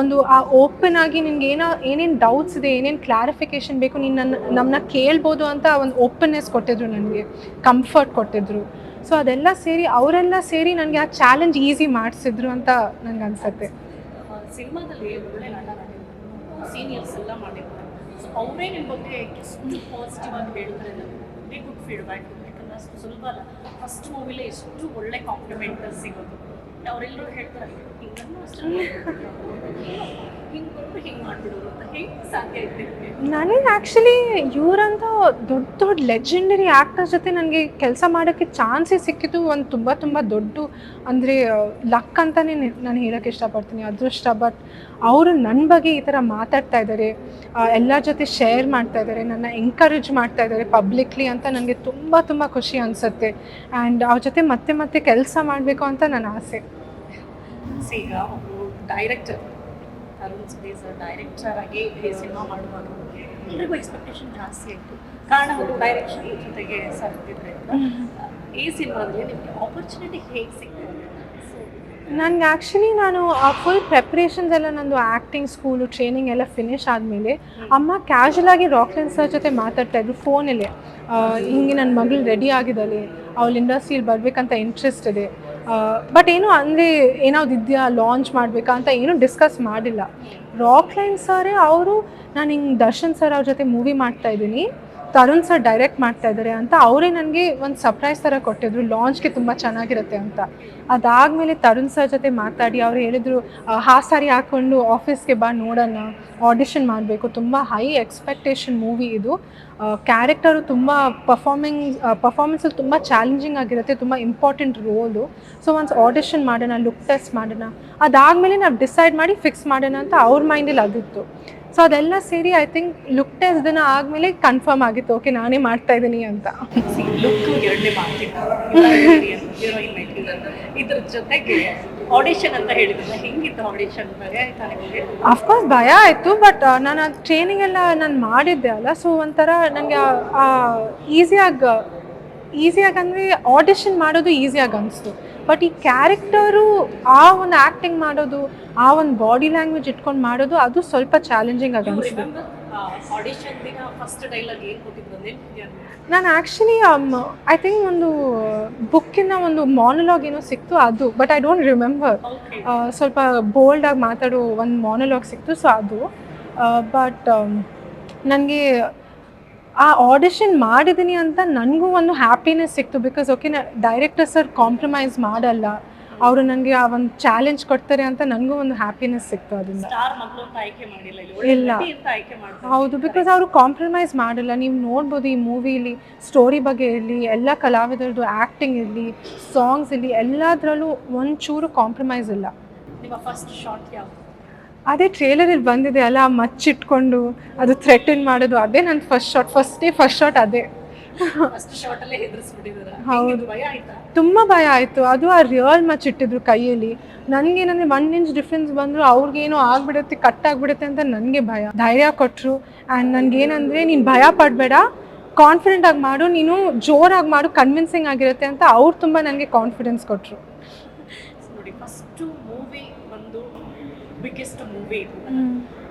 ಒಂದು, ಆ ಓಪನ್ ಆಗಿ ನಿನ್ಗೆ ಏನೋ, ಏನೇನು ಡೌಟ್ಸ್ ಇದೆ, ಏನೇನು ಕ್ಲಾರಿಫಿಕೇಷನ್ ಬೇಕು, ನೀನು ನನ್ನ ನಮ್ಮನ್ನ ಕೇಳ್ಬೋದು ಅಂತ ಒಂದು ಓಪನ್ನೆಸ್ ಕೊಟ್ಟಿದ್ರು ನನಗೆ ಕಂಫರ್ಟ್ ಕೊಟ್ಟಿದ್ರು. ಸೊ ಅದೆಲ್ಲ ಸೇರಿ, ಅವರೆಲ್ಲ ಸೇರಿ ನನಗೆ ಆ ಚಾಲೆಂಜ್ ಈಸಿ ಮಾಡಿಸಿದ್ರು ಅಂತ ನನಗೆ ಅನ್ಸುತ್ತೆ ಸಿನಿಮಾದಲ್ಲಿ ಒಳ್ಳೆ ಸೀನಿಯರ್ಸ್ ಎಲ್ಲ ಮಾಡಿರ್ತಾರೆ. ಸೊ ಅವರೇ ನಿಮ್ಮ ಬಗ್ಗೆ ಎಷ್ಟು ಪಾಸಿಟಿವ್ ಆಗಿ ಹೇಳ್ತಾರೆ ವೆರಿ ಗುಡ್ ಫೀಡ್ಬ್ಯಾಕ್ ಯಾಕಂದ್ರೆ ಅಷ್ಟು ಸುಲಭ ಅಲ್ಲ ಫಸ್ಟ್ ಮೂವಿಲೇ ಎಷ್ಟು ಒಳ್ಳೆ ಕಾಂಪ್ಲಿಮೆಂಟ್ ಸಿಗೋದು. ಅವರೆಲ್ಲರೂ ಹೇಳ್ತಾರೆ ಹಿಂಗನ್ನು ಅಷ್ಟು. ಹಿಂಗೆ ಹಿಂಗೆ ಅಂತ ಹೆಂಗೆ ಸಾಧ್ಯ ಐತೆ ನನಗೆ ಆ್ಯಕ್ಚುಲಿ ಇವರಂತ ದೊಡ್ಡ ದೊಡ್ಡ ಲೆಜೆಂಡರಿ ಆ್ಯಕ್ಟರ್ ಜೊತೆ ನನಗೆ ಕೆಲಸ ಮಾಡೋಕ್ಕೆ ಚಾನ್ಸೇ ಸಿಕ್ಕಿದ್ದು ಒಂದು ತುಂಬ ತುಂಬ ದೊಡ್ಡ ಅಂದರೆ ಲಕ್ ಅಂತಲೇ ನಾನು ಹೇಳೋಕ್ಕೆ ಇಷ್ಟಪಡ್ತೀನಿ ಅದೃಷ್ಟ ಬಟ್ ಅವರು ನನ್ನ ಬಗ್ಗೆ ಈ ಥರ ಮಾತಾಡ್ತಾ ಇದ್ದಾರೆ ಎಲ್ಲರ ಜೊತೆ ಶೇರ್ ಮಾಡ್ತಾ ಇದ್ದಾರೆ ನನ್ನ ಎಂಕರೇಜ್ ಮಾಡ್ತಾ ಇದ್ದಾರೆ ಪಬ್ಲಿಕ್ಲಿ ಅಂತ ನನಗೆ ತುಂಬ ತುಂಬ ಖುಷಿ ಅನಿಸುತ್ತೆ. ಆ್ಯಂಡ್ ಅವ್ರ ಜೊತೆ ಮತ್ತೆ ಮತ್ತೆ ಕೆಲಸ ಮಾಡಬೇಕು ಅಂತ ನನ್ನ ಆಸೆ. See director Arun Sudhir sir director ಆಗಿ ಈ ಸಿನಿಮಾ ಮಾಡುವಾಗ ಎಲ್ರಿಗೂ ಎಕ್ಸ್ಪೆಕ್ಟೇಷನ್ ಜಾಸ್ತಿ ಆಯಿತು ಕಾರಣ ಅವರು ಡೈರೆಕ್ಷನ್ ಜೊತೆಗೆ ಸರ್ತಿದ್ರೆ ಈ ಸಿನಿಮಾದಲ್ಲಿ ನಿಮಗೆ ಆಪರ್ಚುನಿಟಿ ಹೇಗೆ ಸಿಗ್ತದೆ? ನನಗೆ ಆ್ಯಕ್ಚುಲಿ ನಾನು ಆ ಫುಲ್ ಪ್ರೆಪ್ರೇಷನ್ಸ್ ಎಲ್ಲ ನಂದು ಆ್ಯಕ್ಟಿಂಗ್ ಸ್ಕೂಲು ಟ್ರೈನಿಂಗ್ ಎಲ್ಲ ಫಿನಿಶ್ ಆದಮೇಲೆ ಅಮ್ಮ ಕ್ಯಾಶುವಲ್ ಆಗಿ ರಾಕ್ಲೆನ್ ಸರ್ ಜೊತೆ ಮಾತಾಡ್ತಾ ಇದ್ರು ಫೋನಲ್ಲಿ ಹಿಂಗೆ ನನ್ನ ಮಗಳು ರೆಡಿ ಆಗಿದ್ದಾಳೆ. ಅವಳು ಇಂಡಸ್ಟ್ರಿಯಲ್ಲಿ ಬರಬೇಕಂತ ಇಂಟ್ರೆಸ್ಟ್ ಇದೆ. ಬಟ್ ಏನು ಅಂದರೆ ಏನಾವ್ದು ಇದೆಯಾ? ಲಾಂಚ್ ಮಾಡಬೇಕಾ? ಅಂತ ಏನೂ ಡಿಸ್ಕಸ್ ಮಾಡಿಲ್ಲ. ರಾಕ್ಲೈನ್ ಸರೇ ಅವರು, ನಾನು ಹಿಂಗೆ ದರ್ಶನ್ ಸರ್ ಅವ್ರ ಜೊತೆ ಮೂವಿ ಮಾಡ್ತಾ ಇದ್ದೀನಿ. ತರುಣ್ ಸರ್ ಡೈರೆಕ್ಟ್ ಮಾಡ್ತಾ ಇದ್ದಾರೆ ಅಂತ ಅವರೇ ನನಗೆ ಒಂದು ಸರ್ಪ್ರೈಸ್ ಥರ ಕೊಟ್ಟಿದ್ರು. ಲಾಂಚ್ಗೆ ತುಂಬ ಚೆನ್ನಾಗಿರುತ್ತೆ ಅಂತ. ಅದಾದಮೇಲೆ ತರುಣ್ ಸರ್ ಜೊತೆ ಮಾತಾಡಿ ಅವ್ರು ಹೇಳಿದರು ಹಾಸಾರಿ ಹಾಕ್ಕೊಂಡು ಆಫೀಸ್ಗೆ ಬಾ ನೋಡೋಣ. ಆಡಿಷನ್ ಮಾಡಬೇಕು. ತುಂಬ ಹೈ ಎಕ್ಸ್ಪೆಕ್ಟೇಷನ್ ಮೂವಿ ಇದು. ಕ್ಯಾರೆಕ್ಟರು ತುಂಬ ಪರ್ಫಾರ್ಮಿಂಗ್ ಪರ್ಫಾರ್ಮೆನ್ಸಲ್ಲಿ ತುಂಬ ಚಾಲೆಂಜಿಂಗ್ ಆಗಿರುತ್ತೆ, ತುಂಬ important role so once audition ಮಾಡೋಣ ಲುಕ್ ಟೆಸ್ಟ್ ಮಾಡೋಣ. ಅದಾದಮೇಲೆ ನಾವು ಡಿಸೈಡ್ ಮಾಡಿ ಫಿಕ್ಸ್ ಮಾಡೋಣ ಅಂತ ಅವ್ರ ಮೈಂಡಲ್ಲಿ ಅದಿತ್ತು. ಸೊ ಅದೆಲ್ಲ ಸೇರಿ ಐ ಥಿಂಕ್ ಲುಕ್ ಟೆಸ್ಟ್ ದಿನ ಆದಮೇಲೆ ಕನ್ಫರ್ಮ್ ಆಗಿತ್ತು. ಓಕೆ ನಾನೇ ಮಾಡ್ತಾ ಇದ್ದೀನಿ ಅಂತ. ಲುಕ್ ಎರಡನೇ ಇದ್ರ ಜೊತೆಗೆ ಆಡಿಷನ್ ಅಂತ ಹೇಳಿದ್ರಲ್ಲ ಹೆಂಗಿತ್ತು ಆಡಿಷನ್ ಅಫ್ಕೋರ್ಸ್ ಭಯ ಆಯಿತು ಬಟ್ ನಾನು ಅದು ಟ್ರೈನಿಂಗ್ ಎಲ್ಲ ನಾನು ಮಾಡಿದ್ದೆ ಅಲ್ಲ ಸೊ ಒಂಥರ ನನಗೆ ಈಸಿಯಾಗಿ ಈಸಿಯಾಗಿ ಅಂದರೆ ಆಡಿಷನ್ ಮಾಡೋದು ಈಸಿಯಾಗಿ ಅನಿಸ್ತು. ಬಟ್ ಈ ಕ್ಯಾರೆಕ್ಟರು ಆ ಒಂದು ಆ್ಯಕ್ಟಿಂಗ್ ಮಾಡೋದು ಆ ಒಂದು ಬಾಡಿ ಲ್ಯಾಂಗ್ವೇಜ್ ಇಟ್ಕೊಂಡು ಮಾಡೋದು ಅದು ಸ್ವಲ್ಪ ಚಾಲೆಂಜಿಂಗ್ ಆಗಿ ಅನಿಸ್ತು ನಾನು ಆ್ಯಕ್ಚುಲಿ ಐ ಥಿಂಕ್ ಒಂದು ಬುಕ್ಕಿನ ಒಂದು ಮಾನಲಾಗ್ ಏನೋ ಸಿಕ್ತು ಅದು ಬಟ್ ಐ ಡೋಂಟ್ ರಿಮೆಂಬರ್ ಸ್ವಲ್ಪ ಬೋಲ್ಡಾಗಿ ಮಾತಾಡೋ ಒಂದು ಮಾನಲಾಗ್ ಸಿಕ್ತು ಸೊ ಅದು. ಬಟ್ ನನಗೆ ಆ ಆಡಿಷನ್ ಮಾಡಿದ್ದೀನಿ ಅಂತ ನನಗೂ ಒಂದು ಹ್ಯಾಪಿನೆಸ್ ಸಿಕ್ತು ಬಿಕಾಸ್ ಓಕೆ ನಾ ಡೈರೆಕ್ಟರ್ ಸರ್ ಕಾಂಪ್ರಮೈಸ್ ಮಾಡಲ್ಲ. ಅವರು ನನಗೆ ಆ ಒಂದು ಚಾಲೆಂಜ್ ಕೊಡ್ತಾರೆ ಅಂತ ನನಗೂ ಒಂದು ಹ್ಯಾಪಿನೆಸ್ ಸಿಕ್ತು ಅದರಿಂದ. ಮಾಡಿಲ್ಲ ಇಲ್ಲಿ. ಹೌದು ಬಿಕಾಸ್ ಅವರು ಕಾಂಪ್ರಮೈಸ್ ಮಾಡಲ್ಲ. ನೀವು ನೋಡ್ಬೋದು ಈ ಮೂವಿಲಿ ಸ್ಟೋರಿ ಬಗ್ಗೆ ಇರಲಿ ಎಲ್ಲ ಕಲಾವಿದರದ್ದು ಆ್ಯಕ್ಟಿಂಗ್ ಇರಲಿ ಸಾಂಗ್ಸ್ ಇರಲಿ ಎಲ್ಲದರಲ್ಲೂ ಒಂಚೂರು ಕಾಂಪ್ರಮೈಸ್ ಇಲ್ಲ. ನಿಮ್ಮ ಫಸ್ಟ್ ಶಾರ್ಟ್ ಯಾವ್ದು? ಅದೇ ಟ್ರೇಲರಲ್ಲಿ ಬಂದಿದೆ ಅಲ್ಲ ಮಚ್ಚಿಟ್ಕೊಂಡು ಅದು ಥ್ರೆಟನ್ ಮಾಡೋದು ಅದೇ ನನ್ನ first shot first day first shot ಅದೇ. ಹೌದು. ತುಂಬ ಭಯ ಆಯಿತು. ಅದು ಆ ರಿಯಲ್ ಮಚ್ಚಿಟ್ಟಿದ್ರು ಕೈಯಲ್ಲಿ. ನನಗೇನಂದ್ರೆ ಒನ್ ಇಂಚ್ ಡಿಫ್ರೆನ್ಸ್ ಬಂದರು ಅವ್ರಿಗೇನೋ ಆಗ್ಬಿಡುತ್ತೆ ಕಟ್ ಆಗ್ಬಿಡುತ್ತೆ ಅಂತ ನನಗೆ ಭಯ. ಧೈರ್ಯ ಕೊಟ್ಟರು ಆ್ಯಂಡ್ ಏನಂದ್ರೆ ನೀನು ಭಯ ಪಡಬೇಡ. ಕಾನ್ಫಿಡೆಂಟ್ ಆಗಿ ಮಾಡು. ನೀನು ಜೋರಾಗಿ ಮಾಡು ಕನ್ವಿನ್ಸಿಂಗ್ ಆಗಿರುತ್ತೆ ಅಂತ ಅವ್ರು ತುಂಬ ನನಗೆ ಕಾನ್ಫಿಡೆನ್ಸ್ ಕೊಟ್ಟರು ನೋಡಿ ಫಸ್ಟ್ ಮೂವಿ ಒಂದು ಬಿಗ್ಗೆಸ್ಟ್ ಮೂವಿ ಇದು.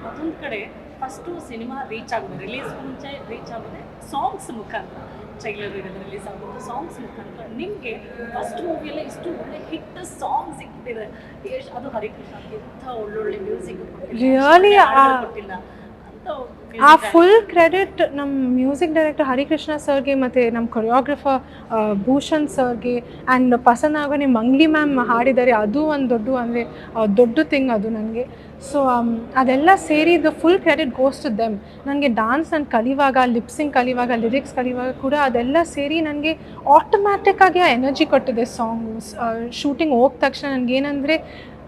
ಅದೊಂದು ಕಡೆ ಫಸ್ಟು ಸಿನಿಮಾ ರೀಚ್ ಆಗೋದು ರಿಲೀಸ್ ಮುಂಚೆ ರೀಚ್ ಆಗೋದೆ ಸಾಂಗ್ಸ್ ಮುಖಾಂತರ ಟ್ರೈಲರ್ ಇರೋದು ರಿಲೀಸ್ ಆಗೋದು ಸಾಂಗ್ಸ್ ಮುಖಾಂತರ ನಿಮಗೆ ಫಸ್ಟ್ ಮೂವಿಯಲ್ಲೇ ಇಷ್ಟು ಒಳ್ಳೆ ಹಿಟ್ ಸಾಂಗ್ ಸಿಕ್ಕಿದೆ. ಅದು ಹರಿಕೃಷ್ಣ ಎಂಥ ಒಳ್ಳೊಳ್ಳೆ ಮ್ಯೂಸಿಕ್ ಕೊಟ್ಟಿಲ್ಲ ಆ ಫುಲ್ ಕ್ರೆಡಿಟ್ ನಮ್ಮ ಮ್ಯೂಸಿಕ್ ಡೈರೆಕ್ಟರ್ ಹರಿಕೃಷ್ಣ ಸರ್ಗೆ ಮತ್ತು ನಮ್ಮ ಕೊರಿಯೋಗ್ರಫರ್ ಭೂಷಣ್ ಸರ್ಗೆ ಆ್ಯಂಡ್ ಪಸಂದ್ ಆಗೋನೆ ಮಂಗ್ಲಿ ಮ್ಯಾಮ್ ಹಾಡಿದ್ದಾರೆ. ಅದು ಒಂದು ದೊಡ್ಡ ಅಂದರೆ ದೊಡ್ಡ ಥಿಂಗ್ ಅದು ನನಗೆ ಸೊ ಅದೆಲ್ಲ ಸೇರಿ the full credit goes to them ನನಗೆ ಡಾನ್ಸ್ ನಾನು ಕಲಿಯುವಾಗ ಲಿಪ್ಸಿಂಗ್ ಕಲಿಯುವಾಗ ಲಿರಿಕ್ಸ್ ಕಲಿಯುವಾಗ ಕೂಡ ಅದೆಲ್ಲ ಸೇರಿ ನನಗೆ ಆಟೋಮ್ಯಾಟಿಕ್ಕಾಗಿ ಆ ಎನರ್ಜಿ ಕೊಟ್ಟಿದೆ ಸಾಂಗ್ಸ್ ಶೂಟಿಂಗ್ ಹೋದ ತಕ್ಷಣ ನನಗೇನಂದರೆ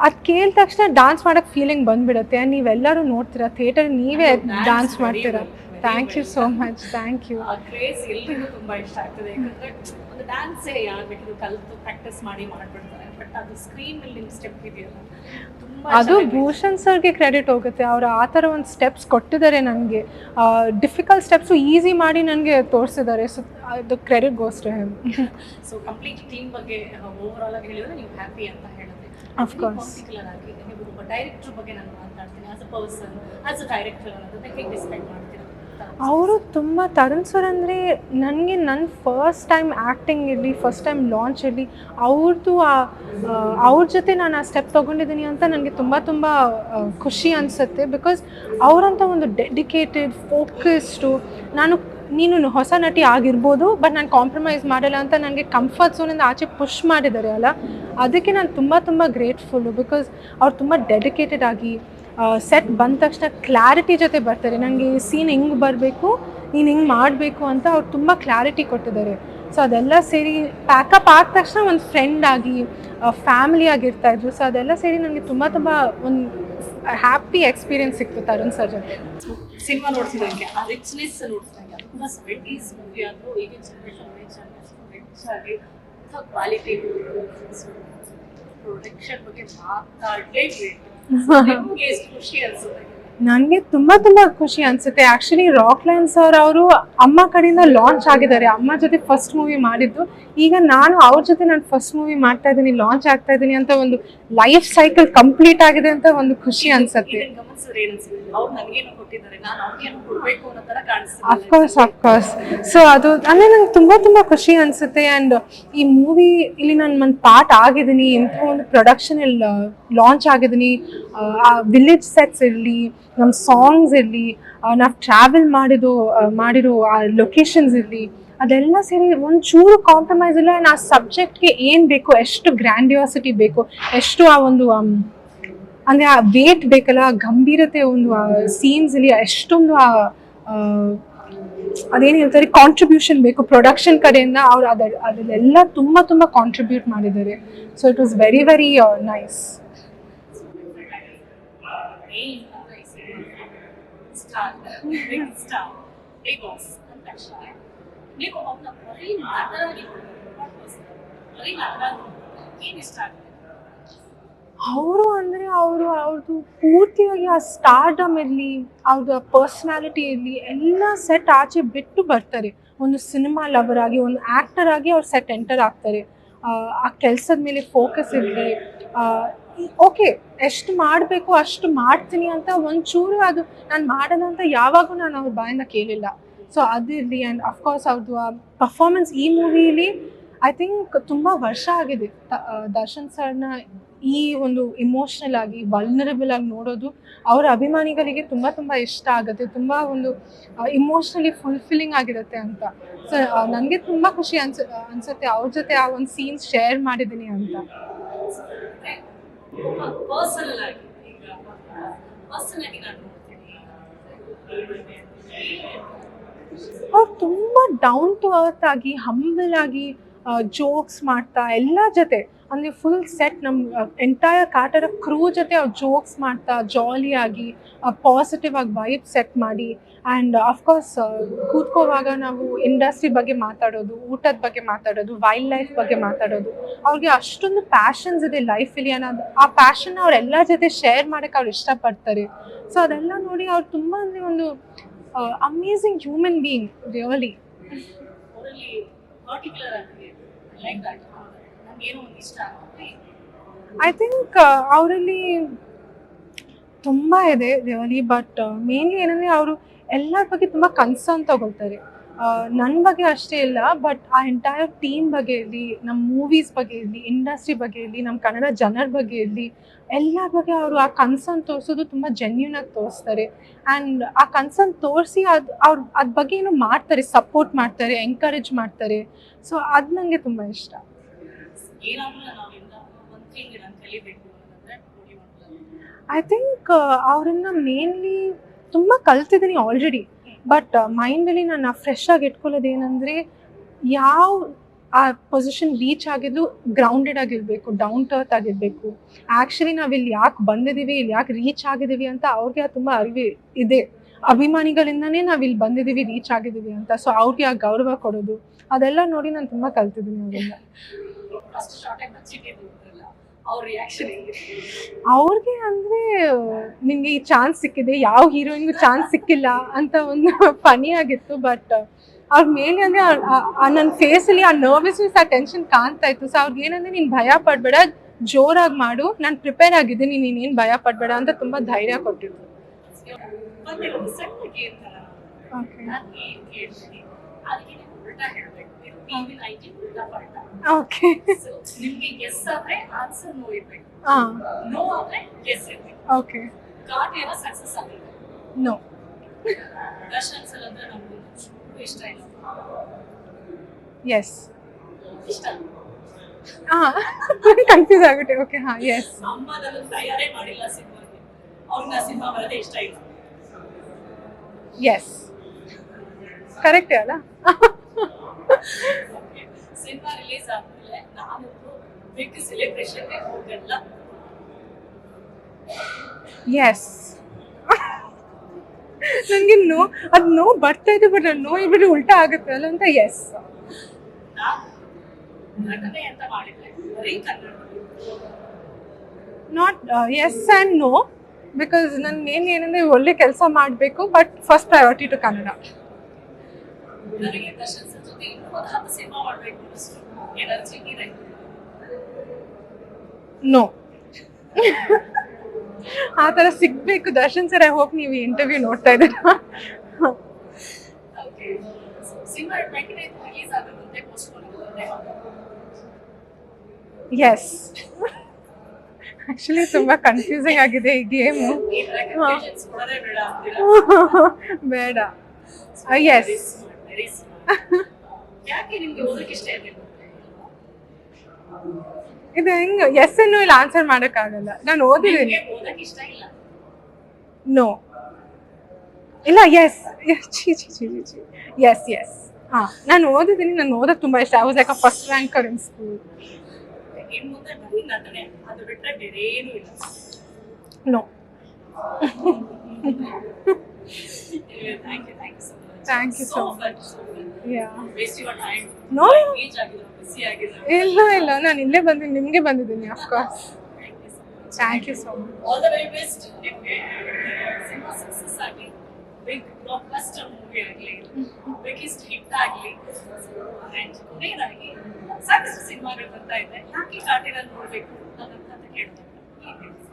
ಅದು ಕೇಳಿದ ತಕ್ಷಣ ಡಾನ್ಸ್ ಮಾಡೋಕ್ಕೆ ಫೀಲಿಂಗ್ ಬಂದ್ಬಿಡುತ್ತೆ. ಆ್ಯಂಡ್ ನೀವೆಲ್ಲರೂ ನೋಡ್ತೀರಾ ಥಿಯೇಟರ್ ನೀವೇ ಡಾನ್ಸ್ ಮಾಡ್ತೀರಾ. Thank you so much thank you ಆ ಕ್ರೇಜ್ ಎಲ್ರಿಗೂ ತುಂಬಾ ಇಷ್ಟ ಆಗ್ತದೆ. ಯಾಕಂದ್ರೆ ಒಂದು ಡ್ಯಾನ್ಸೇ ಯಾರು ಬೇಕಿದ್ರು ಕಲಿತು ಪ್ರಾಕ್ಟೀಸ್ ಮಾಡಿ ಮಾಡ್ಬಿಡ್ತಾರೆ. ಬಟ್ ಅದು ಸ್ಕ್ರೀನ್ ಅಲ್ಲಿ ನಿಮ್ಮ ಸ್ಟೆಪ್ ಇದೆಯಲ್ಲ ಅದು. ಭೂಷಣ್ ಸರ್ಗೆ ಕ್ರೆಡಿಟ್ ಹೋಗುತ್ತೆ. ಅವರು ಆ ಥರ ಒಂದು ಸ್ಟೆಪ್ಸ್ ಕೊಟ್ಟಿದ್ದಾರೆ ನನಗೆ ಡಿಫಿಕಲ್ಟ್ ಸ್ಟೆಪ್ಸು ಈಸಿ ಮಾಡಿ ನನಗೆ ತೋರಿಸಿದ್ದಾರೆ. ಸೊ ಅದು credit goes to so complete team ಬಗ್ಗೆ ಓವರ್ ಆಲ್ ಆಗಿ ಹೇಳಿದ್ರೆ ನೀವು ಹ್ಯಾಪಿ ಅಂತ ಹೇಳಿದ್ರೆ ಒಬ್ಬ ಡೈರೆಕ್ಟರ್ ಬಗ್ಗೆ ನಾನು ಮಾತಾಡ್ತೀನಿ as a person as a director ಅನ್ನೋದನ್ನ ಹೇಗೆ ಡಿಸ್ಕ್ರೈಬ್ ಮಾಡ್ತೀರಾ? ಅವರು ತುಂಬ ತರುಣ್ ಸರ್ ಅಂದರೆ ನನಗೆ ನನ್ನ ಫಸ್ಟ್ ಟೈಮ್ ಆ್ಯಕ್ಟಿಂಗ್ ಇರಲಿ ಫಸ್ಟ್ ಟೈಮ್ ಲಾಂಚ್ ಇರಲಿ ಅವ್ರದ್ದು ಆ ಅವ್ರ ಜೊತೆ ನಾನು ಆ ಸ್ಟೆಪ್ ತೊಗೊಂಡಿದ್ದೀನಿ ಅಂತ ನನಗೆ ತುಂಬ ತುಂಬ ಖುಷಿ ಅನಿಸುತ್ತೆ. ಬಿಕಾಸ್ ಅವರಂಥ ಒಂದು ಡೆಡಿಕೇಟೆಡ್ ಫೋಕಸ್ಡು ನಾನು ನೀನು ಹೊಸ ನಟಿ ಆಗಿರ್ಬೋದು ಬಟ್ ನಾನು ಕಾಂಪ್ರಮೈಸ್ ಮಾಡಲ್ಲ ಅಂತ ನನಗೆ ಕಂಫರ್ಟ್ ಝೋನಿಂದ ಆಚೆ ಪುಷ್ ಮಾಡಿದ್ದಾರೆ ಅಲ್ಲ? ಅದಕ್ಕೆ ನಾನು ತುಂಬ ತುಂಬ ಗ್ರೇಟ್ಫುಲ್ಲು ಬಿಕಾಸ್ ಅವ್ರು ತುಂಬ ಡೆಡಿಕೇಟೆಡ್ ಆಗಿ ಸೆಟ್ ಬಂದ ತಕ್ಷಣ ಕ್ಲಾರಿಟಿ ಜೊತೆ ಬರ್ತಾರೆ. ನನಗೆ ಈ ಸೀನ್ ಹೆಂಗೆ ಬರಬೇಕು, ನೀನು ಹಿಂಗೆ ಮಾಡಬೇಕು ಅಂತ ಅವ್ರು ತುಂಬ ಕ್ಲಾರಿಟಿ ಕೊಟ್ಟಿದ್ದಾರೆ. ಸೊ ಅದೆಲ್ಲ ಸೇರಿ ಪ್ಯಾಕಪ್ ಆದ ತಕ್ಷಣ ಒಂದು ಫ್ರೆಂಡ್ ಆಗಿ ಫ್ಯಾಮಿಲಿ ಆಗಿರ್ತಾ ಇದ್ರು. ಸೊ ಅದೆಲ್ಲ ಸೇರಿ ನನಗೆ ತುಂಬ ತುಂಬ ಒಂದು ಹ್ಯಾಪಿ ಎಕ್ಸ್ಪೀರಿಯನ್ಸ್ ಸಿಕ್ತು ತರುಣ್ ಸರ್ ಜೊತೆ. ಸಿನಿಮಾ ನೋಡ್ತಿದ್ದಂಗೆ ಆ ರಿಚ್ನೆಸ್ ನೋಡ್ತಿದ್ದಂಗೆ ಮೂವಿ ಆದರೂ ಈಗಿನ ಕ್ವಾಲಿಟಿ ಪ್ರೊಡಕ್ಷನ್ ಬಗ್ಗೆ ಮಾತಾಡಲೇಬೇಕು. ನಿಮ್ಗೆ ಎಷ್ಟು ಖುಷಿ ಅನ್ಸುತ್ತೆ? ನನಗೆ ತುಂಬ ತುಂಬ ಖುಷಿ ಅನ್ಸುತ್ತೆ. ಆ್ಯಕ್ಚುಲಿ ರಾಕ್ ಲೈನ್ ಸರ್ ಅವರು ಅಮ್ಮ ಕಡೆಯಿಂದ ಲಾಂಚ್ ಆಗಿದ್ದಾರೆ. ಅಮ್ಮ ಜೊತೆ ಫಸ್ಟ್ ಮೂವಿ ಮಾಡಿದ್ದು. ಈಗ ನಾನು ಅವ್ರ ಜೊತೆ ನಾನು ಫಸ್ಟ್ ಮೂವಿ ಮಾಡ್ತಾ ಇದ್ದೀನಿ ಲಾಂಚ್ ಆಗ್ತಾ ಇದ್ದೀನಿ ಅಂತ ಒಂದು ಲೈಫ್ ಸೈಕಲ್ ಕಂಪ್ಲೀಟ್ ಆಗಿದೆ ಅಂತ ಒಂದು ಖುಷಿ ಅನ್ಸುತ್ತೆ. ಅಫ್ಕೋರ್ಸ್ ಅಫ್ಕೋರ್ಸ್ ಸೊ ಅದು ಅಂದರೆ ನಂಗೆ ತುಂಬ ತುಂಬ ಖುಷಿ ಅನಿಸುತ್ತೆ. ಆ್ಯಂಡ್ ಈ ಮೂವಿ ಇಲ್ಲಿ ನಾನು ಒಂದು ಪಾರ್ಟ್ ಆಗಿದ್ದೀನಿ. ಇಂಥ ಒಂದು ಪ್ರೊಡಕ್ಷನ್ ಲಾಂಚ್ ಆಗಿದ್ದೀನಿ. ಆ ವಿಲೇಜ್ ಸೆಟ್ಸ್ ಇರಲಿ ನಮ್ಮ ಸಾಂಗ್ಸ್ ಇರಲಿ ನಾವು ಟ್ರಾವೆಲ್ ಆ, ಮಾಡಿರೋ ಆ ಲೊಕೇಶನ್ಸ್ ಇರಲಿ ಅದೆಲ್ಲ ಸೇರಿ ಒಂಚೂರು ಕಾಂಪ್ರಮೈಸ್ ಇಲ್ಲ. ಆ ಸಬ್ಜೆಕ್ಟ್ಗೆ ಏನು ಬೇಕು ಎಷ್ಟು ಗ್ರ್ಯಾಂಡಿಯಾಸಿಟಿ ಬೇಕು ಎಷ್ಟು ಆ ಒಂದು ಅಂದರೆ ಆ ವೇಟ್ ಬೇಕಲ್ಲ ಆ ಗಂಭೀರತೆ ಒಂದು ಸೀನ್ಸ್ ಇಲ್ಲಿ ಎಷ್ಟೊಂದು ಆ ಆ, ಅದೇನು ಹೇಳ್ತಾರೆ ಕಾಂಟ್ರಿಬ್ಯೂಷನ್ ಬೇಕು ಪ್ರೊಡಕ್ಷನ್ ಕಡೆಯಿಂದ ಅವ್ರು ಅದ ಅದನ್ನೆಲ್ಲ ತುಂಬ ತುಂಬ ಕಾಂಟ್ರಿಬ್ಯೂಟ್ ಮಾಡಿದ್ದಾರೆ. So it was very very nice ಇಷ್ಟ ಆಗುತ್ತೆ ಅವರು ಅಂದರೆ ಅವರು ಅವ್ರದ್ದು ಪೂರ್ತಿಯಾಗಿ ಆ ಸ್ಟಾರ್ಡಮ್ ಇರಲಿ ಅವ್ರದ್ದು ಪರ್ಸ್ನಾಲಿಟಿ ಇರಲಿ, ಎಲ್ಲ ಸೆಟ್ ಆಚೆ ಬಿಟ್ಟು ಬರ್ತಾರೆ. ಒಂದು ಸಿನಿಮಾ ಲವರ್ ಆಗಿ, ಒಂದು ಆ್ಯಕ್ಟರ್ ಆಗಿ ಅವ್ರು ಸೆಟ್ ಎಂಟರ್ ಆಗ್ತಾರೆ. ಆ ಕೆಲಸದ ಮೇಲೆ ಫೋಕಸ್ ಇರಲಿ ಓಕೆ, ಎಷ್ಟು ಮಾಡಬೇಕು, ಅಷ್ಟು ಮಾಡ್ತೀನಿ ಅಂತ ಒಂಚೂರು ಅದು ನಾನು ಮಾಡೋಣ ಅಂತ ಯಾವಾಗೂ ನಾನು ಅವ್ರ ಬಾಯಿಂದ ಕೇಳಿಲ್ಲ. ಸೊ ಅದಿರಲಿ ಆ್ಯಂಡ್ ಅಫ್ಕೋರ್ಸ್ ಅವ್ರದ್ದು ಆ ಪರ್ಫಾರ್ಮೆನ್ಸ್ ಈ ಮೂವಿಲಿ ಐ ಥಿಂಕ್ ತುಂಬ ವರ್ಷ ಆಗಿದೆ. ದರ್ಶನ್ ಸರ್ನ ಈ ಒಂದು ಇಮೋಷ್ನಲ್ ಆಗಿ ವಲ್ನರಬಲ್ ಆಗಿ ನೋಡೋದು ಅವರ ಅಭಿಮಾನಿಗಳಿಗೆ ತುಂಬ ತುಂಬ ಇಷ್ಟ ಆಗುತ್ತೆ. ತುಂಬ ಒಂದು ಇಮೋಷ್ನಲಿ ಫುಲ್ಫಿಲ್ಲಿಂಗ್ ಆಗಿರುತ್ತೆ ಅಂತ. ಸೊ ನನಗೆ ತುಂಬ ಖುಷಿ ಅನ್ಸ, ಅನ್ಸುತ್ತೆ ಅವ್ರ ಜೊತೆ ಆ ಒಂದು ಸೀನ್ಸ್ ಶೇರ್ ಮಾಡಿದ್ದೀನಿ ಅಂತ. ಪರ್ಸನಲ್ ಆಗಿ ಈಗ ಪರ್ಸನಲ್ ಆಗಿ ನಾನು ಅವ್ರು ತುಂಬ ಡೌನ್ ಟು ಅರ್ತ್ ಆಗಿ ಹಂಬಲ್ ಆಗಿ ಜೋಕ್ಸ್ ಮಾಡ್ತಾ, ಎಲ್ಲ ಜೊತೆ. ಅಂದರೆ ಫುಲ್ ಸೆಟ್ ನಮ್ಮ ಎಂಟೈರ್ ಕಾಟರ ಕ್ರೂ ಜೊತೆ ಅವ್ರು ಜೋಕ್ಸ್ ಮಾಡ್ತಾ ಜಾಲಿಯಾಗಿ ಪಾಸಿಟಿವ್ ಆಗಿ ವೈಬ್ ಸೆಟ್ ಮಾಡಿ. ಆ್ಯಂಡ್ ಅಫ್ಕೋರ್ಸ್ ಕೂತ್ಕೋವಾಗ ನಾವು ಇಂಡಸ್ಟ್ರಿ ಬಗ್ಗೆ ಮಾತಾಡೋದು, ಊಟದ ಬಗ್ಗೆ ಮಾತಾಡೋದು ವೈಲ್ಡ್ ಲೈಫ್ ಬಗ್ಗೆ ಮಾತಾಡೋದು, ಅವ್ರಿಗೆ ಅಷ್ಟೊಂದು ಪ್ಯಾಷನ್ಸ್ ಇದೆ ಲೈಫಲ್ಲಿ ಅನ್ನೋದು. ಆ ಪ್ಯಾಷನ್ ಅವರೆಲ್ಲ ಜೊತೆ ಶೇರ್ ಮಾಡೋಕ್ಕೆ ಅವ್ರು ಇಷ್ಟಪಡ್ತಾರೆ. ಸೊ ಅದೆಲ್ಲ ನೋಡಿ ಅವ್ರು ತುಂಬ ಅಂದರೆ ಒಂದು ಅಮೇಝಿಂಗ್ ಹ್ಯೂಮನ್ ಬೀಯಿಂಗ್ ರಿಯಲಿ ಒಂದು ಇಷ್ಟ ಐ ಥಿಂಕ್ ಅವರಲ್ಲಿ ತುಂಬ ಇದೆ ದೇವಲಿ ಬಟ್ ಮೇನ್ಲಿ ಏನಂದರೆ ಅವರು ಎಲ್ಲರ ಬಗ್ಗೆ ತುಂಬ ಕನ್ಸರ್ನ್ ತಗೊಳ್ತಾರೆ. ನನ್ನ ಬಗ್ಗೆ ಅಷ್ಟೇ ಇಲ್ಲ ಬಟ್ ಆ ಎಂಟೈರ್ ಟೀಮ್ ಬಗ್ಗೆ ಇರಲಿ ನಮ್ಮ ಮೂವೀಸ್ ಬಗ್ಗೆ ಇರಲಿ ಇಂಡಸ್ಟ್ರಿ ಬಗ್ಗೆ ಇರಲಿ ನಮ್ಮ ಕನ್ನಡ ಜನರ ಬಗ್ಗೆ ಇರಲಿ, ಎಲ್ಲರ ಬಗ್ಗೆ ಅವರು ಆ ಕನ್ಸರ್ನ್ ತೋರಿಸೋದು ತುಂಬ ಜೆನ್ಯೂನ್ ಆಗಿ ತೋರಿಸ್ತಾರೆ. ಆ್ಯಂಡ್ ಆ ಕನ್ಸರ್ನ್ ತೋರಿಸಿ ಅದು, ಅವ್ರು ಅದ್ರ ಬಗ್ಗೆ ಏನು ಮಾಡ್ತಾರೆ ಸಪೋರ್ಟ್ ಮಾಡ್ತಾರೆ ಎಂಕರೇಜ್ ಮಾಡ್ತಾರೆ. ಸೊ ಅದು ನನಗೆ ತುಂಬ ಇಷ್ಟ. ಐ ಥಿಂಕ್ ಅವರನ್ನ ಮೇನ್ಲಿ ತುಂಬ ಕಲ್ತಿದ್ದೀನಿ ಆಲ್ರೆಡಿ ಬಟ್ ಮೈಂಡಲ್ಲಿ ನಾನು ಫ್ರೆಶ್ ಆಗಿ ಇಟ್ಕೊಳ್ಳೋದು ಯಾವ, ಆ ಪೊಸಿಷನ್ ರೀಚ್ ಆಗಿದ್ದು ಗ್ರೌಂಡೆಡ್ ಆಗಿರಬೇಕು ಡೌನ್ ಟು ಅರ್ತ್ ಆಗಿರಬೇಕು. ಆ್ಯಕ್ಚುಲಿ ಇಲ್ಲಿ ಯಾಕೆ ಬಂದಿದ್ದೀವಿ ಇಲ್ಲಿ ಯಾಕೆ ರೀಚ್ ಆಗಿದ್ದೀವಿ ಅಂತ ಅವ್ರಿಗೆ ತುಂಬ ಅರಿವು ಇದೆ. ಅಭಿಮಾನಿಗಳಿಂದನೇ ನಾವು ಇಲ್ಲಿ ಬಂದಿದ್ದೀವಿ ರೀಚ್ ಆಗಿದ್ದೀವಿ ಅಂತ. ಸೊ ಅವ್ರಿಗೆ ಆ ಗೌರವ ಕೊಡೋದು, ಅದೆಲ್ಲ ನೋಡಿ ನಾನು ತುಂಬ ಕಲ್ತಿದ್ದೀನಿ ಅವರಿಂದ ಅವ್ರಿಗೆ ಅಂದ್ರೆ ನಿಮ್ಗೆ ಈ ಚಾನ್ಸ್ ಸಿಕ್ಕಿದೆ ಯಾವ ಹೀರೋಯಿನ್ ಚಾನ್ಸ್ ಸಿಕ್ಕಿಲ್ಲ ಅಂತ ಒಂದು ಫನಿ ಆಗಿತ್ತು ಬಟ್ ಅವ್ರ ಮೇಲೆ ಅಂದ್ರೆ ನನ್ನ ಫೇಸಲ್ಲಿ ಆ ನರ್ವಸ್ನೆಸ್ ಆ ಟೆನ್ಷನ್ ಕಾಣ್ತಾ ಇತ್ತು. ಸೊ ಅವ್ರಿಗೆ ಏನಂದ್ರೆ ನೀನು ಭಯ ಪಡಬೇಡ ಜೋರಾಗಿ ಮಾಡು ನಾನು ಪ್ರಿಪೇರ್ ಆಗಿದ್ದೀನಿ ನೀನೇನು ಭಯ ಪಡಬೇಡ ಅಂತ ತುಂಬ ಧೈರ್ಯ ಕೊಟ್ಟಿದ್ರು. ಓಕೆ ಟಿವಿ ನೈನ್ಟೀನ್ ಉಲ್ಟಾ ಪಲ್ಟಾ ಓಕೆ ನಿಮ್ಗೆ ಗೆಸ್ ಆದ್ರೆ ಆನ್ಸರ್ ನೋ ಇರ್ಬೇಕು ನೋ ಆದ್ರೆ ಗೆಸ್ ಇರ್ಬೇಕು ಓಕೆ ಕಾರ್ಡ್ ಏನೋ ಸಕ್ಸಸ್ ಆಗಿದೆ ನೋ ದರ್ಶನ್ ಸರ್ ಅಂದ್ರೆ ನಮ್ಗೆ ಇಷ್ಟ ಇಲ್ಲ. ಎಸ್ ಇಷ್ಟ ಹಾಂ ಕನ್ಫ್ಯೂಸ್ ಆಗುತ್ತೆ. ಓಕೆ ಹಾಂ ಎಸ್ ಅಮ್ಮ ತಯಾರೇ ಮಾಡಿಲ್ಲ ಸಿನಿಮಾಗೆ. ಅವ್ರನ್ನ ಸಿನಿಮಾ ಬರೋದೇ ಇಷ್ಟ ಎಸ್ ಕರೆಕ್ಟೇ ಅಲ್ಲ? ಸಿನಿಮಾ ರಿಲೀಸ್ ಆದ್ಮೇಲೆ ನಾನು ಬಿಗ್ ಸೆಲೆಬ್ರೇಷನ್ ಹೋಗಲ್ಲ. ಎಸ್ ನನಗೆ ನೋ ಅದು ನೋ ಬರ್ತಾ ಇದೆ ಬಟ್ ನೋ ಇಬ್ಬರು ಉಲ್ಟಾ ಆಗುತ್ತೆ ಅಲ್ಲ ಅಂತ yes not yes and no because ನನ್ನ ಮೇನ್ ಏನಂದ್ರೆ ಒಳ್ಳೆ ಕೆಲಸ ಮಾಡಬೇಕು but first priority to Kannada. ನನಗೆ ದರ್ಶನ್ ಸರ್ ಜೊತೆ ಇನ್ನೂ ಒಂದು ಹತ್ತು ಸಿನಿಮಾ ಮಾಡ್ಬೇಕು ಅನ್ನಿಸ್ತು ಎನರ್ಜಿ ಇದೆ ನೋ ಆ ಥರ ಸಿಗ್ಬೇಕು. ದರ್ಶನ್ ಸರ್ ಐ ಹೋಪ್ ನೀವು ಇಂಟರ್ವ್ಯೂ ನೋಡ್ತಾ ಇದ್ದೀರಾ. Okay cinema twenty nine release ಆಗುತ್ತೆ ಪೋಸ್ಟ್ಪೋನ್ ಆಗುತ್ತೆ ಎಸ್ ಆ್ಯಕ್ಚುಲಿ ತುಂಬ ಕನ್ಫ್ಯೂಸಿಂಗ್ ಆಗಿದೆ ಈ ಗೇಮು ಈ ತರ ಕಂಡೀಷನ್ಸ್ ಕೊಡೋದೇ ಬೇಡ ಅಂತೀರಾ? ಬೇಡ. ಎಸ್ ಯಾಕೆ ನಿಮ್ಗೆ ಓದಕ್ಕೆ ಇಷ್ಟ ಇರಲಿಲ್ಲ? ಇದು ಹೆಂಗೆ? ಎಸ್ ಅನ್ನು ಇಲ್ಲಿ ಆನ್ಸರ್ ಮಾಡೋಕ್ಕಾಗಲ್ಲ. ನಾನು ಓದಿದ್ದೀನಿ. ನಿಮ್ಗೆ ಓದಕ್ಕೆ ಇಷ್ಟ ಇಲ್ಲ? ನೋ ಇಲ್ಲ ಎಸ್ ಚಿ ಚಿ ಚಿ ಚಿ ಚಿ ಎಸ್ ಎಸ್ ಹಾ ನಾನು ಓದಿದ್ದೀನಿ. ನಾನು ಓದಕ್ಕೆ ತುಂಬಾ ಇಷ್ಟ. I was like a first ranker in school in ಮುಂದೆ ಬರೀ ನಟನೆ ಅದು ಬಿಟ್ರೆ ಬೇರೆ ಏನೂ ಇಲ್ಲ. No thank you thank you so much Thank you so much so busy ಆಗಿಲ್ಲ ಇಲ್ಲ ಇಲ್ಲ. ನಾನು ಇಲ್ಲೇ ಬಂದಿದ್ದೀನಿ ನಿಮಗೆ ಬಂದಿದ್ದೀನಿ of course thank you so much thank much all the very best cinema success ಆಗಲಿ ಬಿಗ್ ಬ್ಲಾಕ್ ಬಸ್ಟರ್ ಮೂವಿ ಆಗಲಿ ಬಿಗ್ಗೆಸ್ಟ್ ಹಿಟ್ ಆಗಲಿ ಆ್ಯಂಡ್ ಕೊನೆಯದಾಗಿ ಸಾಕಷ್ಟು ಸಿನಿಮಾಗಳು ಬರ್ತಾ ಇದೆ. ಯಾಕೆ ಕಾಟಿನಲ್ಲಿ ನೋಡಬೇಕು ಅಂತ ಕೇಳ್ತಾರೆ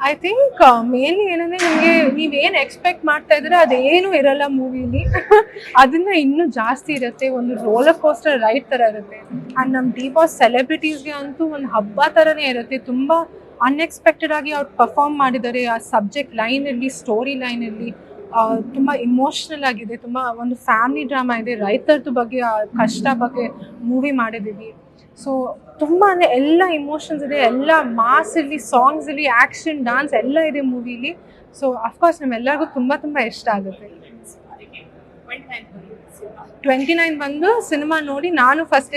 ಐ ಥಿಂಕ್ ಮೇನ್ಲಿ ಏನಂದ್ರೆ ನಿಮಗೆ ನೀವೇನು ಎಕ್ಸ್ಪೆಕ್ಟ್ ಮಾಡ್ತಾ ಇದ್ರೆ ಅದೇನು ಇರಲ್ಲ ಮೂವಿಲಿ ಅದನ್ನ ಇನ್ನೂ ಜಾಸ್ತಿ ಇರುತ್ತೆ, ಒಂದು ರೋಲರ್ ಕೋಸ್ಟರ್ ರೈಡ್ ಥರ ಇರುತ್ತೆ. ಆ್ಯಂಡ್ ನಮ್ಮ ಡಿ ಬಾಸ್ ಸೆಲೆಬ್ರಿಟೀಸ್ಗೆ ಅಂತೂ ಒಂದು ಹಬ್ಬ ಥರನೇ ಇರುತ್ತೆ. ತುಂಬ ಅನ್ಎಕ್ಸ್ಪೆಕ್ಟೆಡ್ ಆಗಿ ಅವ್ರು ಪರ್ಫಾರ್ಮ್ ಮಾಡಿದ್ದಾರೆ. ಆ ಸಬ್ಜೆಕ್ಟ್ ಲೈನ್ ಇರಲಿ ಸ್ಟೋರಿ ಲೈನ್ ಇರಲಿ ತುಂಬ ಇಮೋಷ್ನಲ್ ಆಗಿದೆ. ತುಂಬ ಒಂದು ಫ್ಯಾಮಿಲಿ ಡ್ರಾಮಾ ಇದೆ. ರೈತರದ್ದು ಬಗ್ಗೆ, ಆ ಕಷ್ಟ ಬಗ್ಗೆ ಮೂವಿ ಮಾಡಿದ್ದೀವಿ. ಸೊ ತುಂಬ ಅಂದರೆ ಎಲ್ಲ ಇಮೋಷನ್ಸ್ ಇದೆ, ಎಲ್ಲ ಮಾಸ್ ಇರಲಿ ಸಾಂಗ್ಸ್ ಇರಲಿ ಆ್ಯಕ್ಷನ್ ಡಾನ್ಸ್ ಎಲ್ಲ ಇದೆ ಮೂವಿಲಿ ಸೊ ಅಫ್ಕೋರ್ಸ್ ನಮ್ಮೆಲ್ಲರಿಗೂ ತುಂಬ ತುಂಬ ಇಷ್ಟ ಆಗುತ್ತೆ. ಟ್ವೆಂಟಿ ನೈನ್ ಬಂದು ಸಿನಿಮಾ ನೋಡಿ, ನಾನು ಫಸ್ಟ್